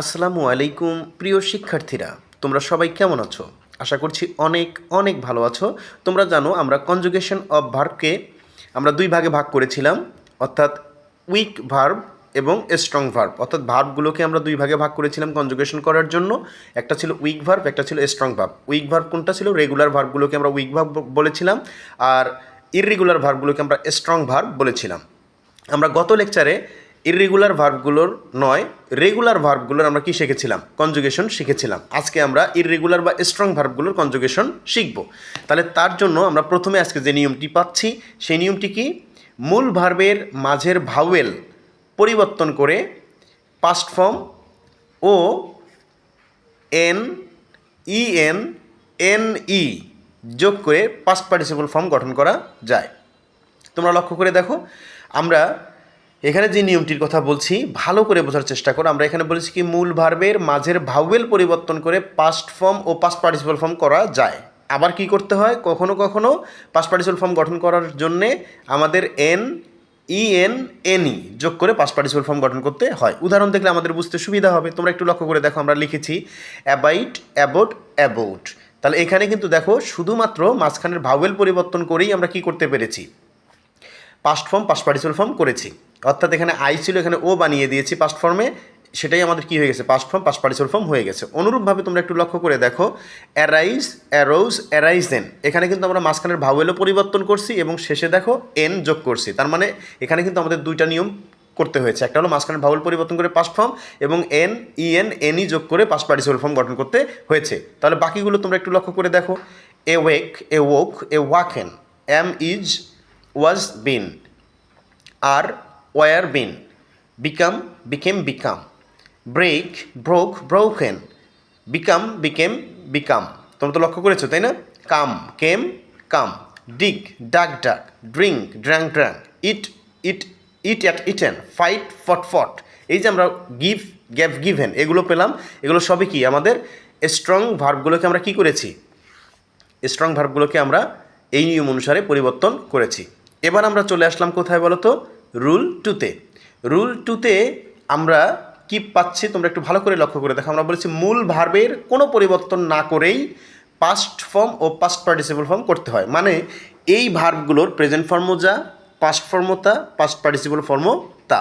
আসসালামু আলাইকুম, প্রিয় শিক্ষার্থীরা। তোমরা সবাই কেমন আছো? আশা করছি অনেক অনেক ভালো আছো। তোমরা জানো, আমরা কনজুগেশন অফ ভার্বকে আমরা দুই ভাগে ভাগ করেছিলাম, অর্থাৎ উইক ভার্ব এবং স্ট্রং ভার্ব অর্থাৎ ভার্বগুলোকে আমরা দুই ভাগে ভাগ করেছিলাম কনজুগেশন করার জন্য। একটা ছিল উইক ভার্ব একটা ছিল স্ট্রং ভার্ব উইক ভার্ব কোনটা ছিল? রেগুলার ভার্বগুলোকে আমরা উইক ভার্ব বলেছিলাম আর ইররেগুলার ভার্বগুলোকে আমরা স্ট্রং ভার্ব বলেছিলাম। আমরা গত লেকচারে ইররেগুলার ভার্বগুলোর নয় রেগুলার ভার্বগুলোর আমরা কি শিখেছিলাম? কনজুগেশন শিখেছিলাম। আজকে আমরা ইররেগুলার বা স্ট্রং ভার্বগুলোর কনজুগেশন শিখব। তাহলে তার জন্য আমরা প্রথমে আজকে যে নিয়মটি পাচ্ছি, সেই নিয়মটি কি? মূল ভার্বের মাঝের ভাওয়েল পরিবর্তন করে পাস্ট ফর্ম ও N E N N E যোগ করে পাস্ট পার্টিসিপল ফর্ম গঠন করা যায়। তোমরা লক্ষ্য করে দেখো, আমরা এখানে যে নিয়মটির কথা বলছি, ভালো করে বোঝার চেষ্টা করো। আমরা এখানে বলেছি কি, মূল ভার্বের মাঝের ভাওয়েল পরিবর্তন করে পাস্ট ফর্ম ও পাস্ট পার্টিসিপল ফর্ম করা যায়। আবার কি করতে হয়? কখনো কখনো পাস্ট পার্টিসিপল ফর্ম গঠন করার জন্যে আমাদের এন ই এন এনই যোগ করে পাস্ট পার্টিসিপল ফর্ম গঠন করতে হয়। উদাহরণ দেখলে আমাদের বুঝতে সুবিধা হবে। তোমরা একটু লক্ষ্য করে দেখো, আমরা লিখেছি অ্যাবাইট অ্যাবোট অ্যাবোট তাহলে এখানে কিন্তু দেখো, শুধুমাত্র মাঝখানের ভাওয়েল পরিবর্তন করেই আমরা কি করতে পেরেছি? Past form past participle form করেছি। অর্থাৎ এখানে আই ছিল, এখানে ও বানিয়ে দিয়েছি পাস্ট ফর্মে সেটাই আমাদের কি হয়ে গেছে? Past form past participle form হয়ে গেছে। অনুরূপভাবে তোমরা একটু লক্ষ্য করে দেখো। অ্যারাইজ অ্যারোজ অ্যারাইজেন এখানে কিন্তু আমরা মাঝখানের ভাওয়েলও পরিবর্তন করছি এবং শেষে দেখো এন যোগ করছি। তার মানে এখানে কিন্তু আমাদের দুইটা নিয়ম করতে হয়েছে। একটা হলো মাঝখানের ভাওয়েল পরিবর্তন করে পাস্ট ফর্ম এবং N E N N E যোগ করে পাস্ট পার্টিসিপল ফর্ম গঠন করতে হয়েছে। তাহলে বাকিগুলো তোমরা একটু লক্ষ্য করে দেখো। Awake awoke awoken am is was been are were been become became become break broke broken become became become তোমরা তো লক্ষ্য করেছ, তাই না? কাম কেম come dig dug dug drink drank drunk eat eat eat ate eaten fight fought fought এই যে আমরা give gave given এগুলো পেলাম, এগুলো সবই কি? আমাদের স্ট্রং ভার্বগুলোকে আমরা কি করেছি? স্ট্রং ভার্বগুলোকে আমরা এই নিয়ম অনুসারে পরিবর্তন করেছি। এবার আমরা চলে আসলাম কোথায় বলো তো রুল টুতে। রুল টুতে আমরা কি পাচ্ছি তোমরা একটু ভালো করে লক্ষ্য করে দেখো। আমরা বলেছি মূল ভার্বের কোনো পরিবর্তন না করেই পাস্ট ফর্ম ও পাস্ট পার্টিসিপল ফর্ম করতে হয়। মানে এই ভার্বগুলোর প্রেজেন্ট ফর্মও যা পাস্ট ফর্মও তা পাস্ট পার্টিসিপল ফর্মও তা।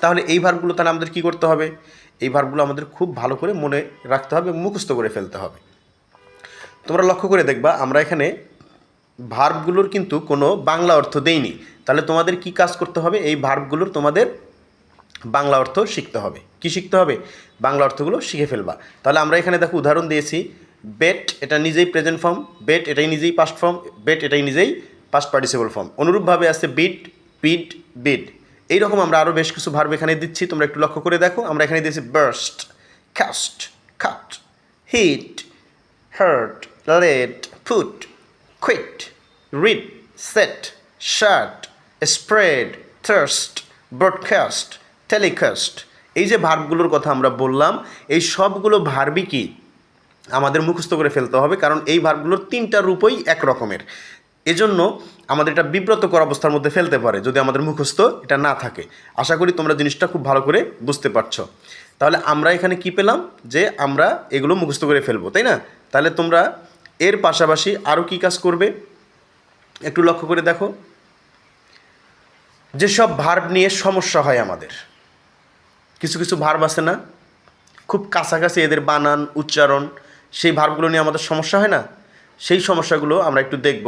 তাহলে এই ভার্বগুলো তাহলে আমাদের কী করতে হবে? এই ভার্বগুলো আমাদের খুব ভালো করে মনে রাখতে হবে, মুখস্থ করে ফেলতে হবে। তোমরা লক্ষ্য করে দেখবা, আমরা এখানে ভার্বগুলোর কিন্তু কোনো বাংলা অর্থ দেইনি। তাহলে তোমাদের কি কাজ করতে হবে? এই ভার্বগুলোর তোমাদের বাংলা অর্থ শিখতে হবে। কি শিখতে হবে? বাংলা অর্থগুলো শিখে ফেলবা। তাহলে আমরা এখানে দেখো উদাহরণ দিয়েছি। বেট এটা নিজেই প্রেজেন্ট ফর্ম বেট এটাই নিজেই পাস্ট ফর্ম বেট এটাই নিজেই পাস্ট পার্টিসিপল ফর্ম অনুরূপভাবে আছে বিট বিট বিড এইরকম আমরা আরও বেশ কিছু ভার্ব এখানে দিচ্ছি। তোমরা একটু লক্ষ্য করে দেখো। আমরা এখানে দিয়েছি burst cast cut hit hurt let, put, quit, read, set, shut, spread, thirst, broadcast, telecast. এই যে ভার্বগুলোর কথা আমরা বললাম এই সবগুলো ভার্বই কি? আমাদের মুখস্থ করে ফেলতে হবে কারণ এই ভার্বগুলোর তিনটা রূপই এক রকমের এজন্য আমাদের এটা বিব্রতকর অবস্থার মধ্যে ফেলতে পারে যদি আমাদের মুখস্থ এটা না থাকে। আশা করি তোমরা জিনিসটা খুব ভালো করে বুঝতে পারছ। তাহলে আমরা এখানে কি পেলাম? যে আমরা এগুলো মুখস্থ করে ফেলব তাই না? তাহলে তোমরা এর পাশাপাশি আরও কি কাজ করবে? একটু লক্ষ্য করে দেখো। যেসব ভার্ব নিয়ে সমস্যা হয় আমাদের, কিছু কিছু ভার্ব আছে না? খুব কাছাকাছি এদের বানান, উচ্চারণ, সেই ভার্বগুলো নিয়ে আমাদের সমস্যা হয় না? সেই সমস্যাগুলো আমরা একটু দেখব।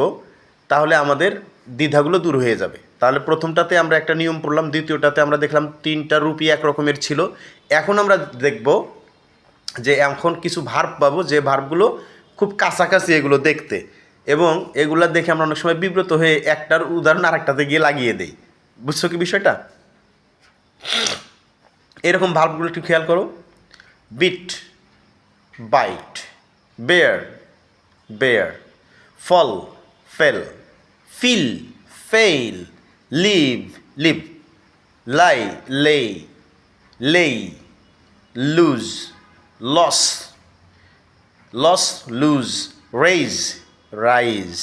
তাহলে আমাদের দ্বিধাগুলো দূর হয়ে যাবে। তাহলে প্রথমটাতে আমরা একটা নিয়ম পড়লাম, দ্বিতীয়টাতে আমরা দেখলাম তিনটা রূপই এক রকমের ছিল। এখন আমরা দেখব যে এখন কিছু ভার্ব পাবো, যে ভার্বগুলো খুব কাছাকাছি এগুলো দেখতে। এবং এগুলো দেখে আমরা অনেক সময় বিব্রত হয়ে একটার উদাহরণ আরেকটাতে গিয়ে লাগিয়ে দেই। বুঝছ কি বিষয়টা? এরকম ভার্বগুলো একটু খেয়াল করো। Beat, bite, bear bear, fall, fell, feel, fail, live leave, lie, lay lay, lose, loss loss lose raise rise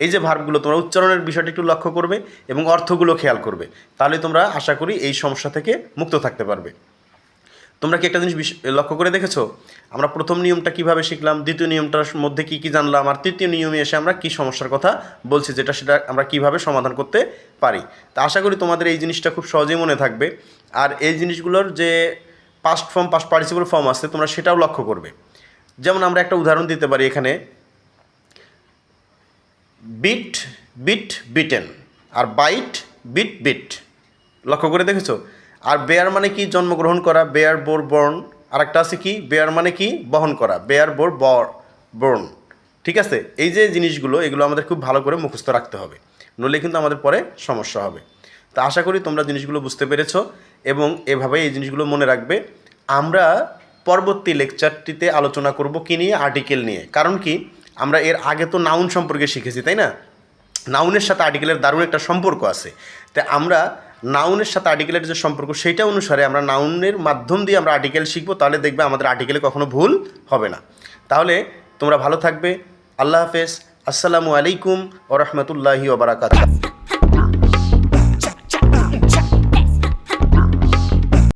এই যে ভার্বগুলো তোমরা উচ্চারণের বিষয়টা একটু লক্ষ্য করবে এবং অর্থগুলো খেয়াল করবে। তাহলে তোমরা আশা করি এই সমস্যা থেকে মুক্ত থাকতে পারবে। তোমরা কি একটা জিনিস লক্ষ্য করে দেখেছ? আমরা প্রথম নিয়মটা কীভাবে শিখলাম, দ্বিতীয় নিয়মটার মধ্যে কি কি জানলাম, আর তৃতীয় নিয়মে এসে আমরা কি সমস্যার কথা বলছি, যেটা সেটা আমরা কীভাবে সমাধান করতে পারি? তা আশা করি তোমাদের এই জিনিসটা খুব সহজেই মনে থাকবে। আর এই জিনিসগুলোর যে past form past participle form আছে, তোমরা সেটাও লক্ষ্য করবে। যেমন আমরা একটা উদাহরণ দিতে পারি এখানে। বিট বিট বিটেন আর বাইট বিট বিট লক্ষ্য করে দেখেছ? আর বেয়ার মানে কি? জন্মগ্রহণ করা বেয়ার বোর বর্ন আর একটা আছে কি? বেয়ার মানে কি? বহন করা বেয়ার বোর বর বর্ন ঠিক আছে? এই যে জিনিসগুলো, এগুলো আমাদের খুব ভালো করে মুখস্থ রাখতে হবে। নইলে কিন্তু আমাদের পরে সমস্যা হবে। তা আশা করি তোমরা জিনিসগুলো বুঝতে পেরেছ এবং এভাবে এই জিনিসগুলো মনে রাখবে। আমরা পরবর্তী লেকচারটিতে আলোচনা করব কি নিয়ে? আর্টিকেল নিয়ে। কারণ কি? আমরা এর আগে তো নাউন সম্পর্কে শিখেছি, তাই না? নাউনের সাথে আর্টিকেলের দারুণ একটা সম্পর্ক আছে। তাই আমরা নাউনের সাথে আর্টিকেলের যে সম্পর্ক, সেইটা অনুসারে আমরা নাউনের মাধ্যম দিয়ে আমরা আর্টিকেল শিখব, তাহলে দেখবে আমাদের আর্টিকেলে কখনো ভুল হবে না। তাহলে তোমরা ভালো থাকবে। আল্লাহ হাফেজ। আসসালামু আলাইকুম ও রহমতুল্লাহি ওবরাকাত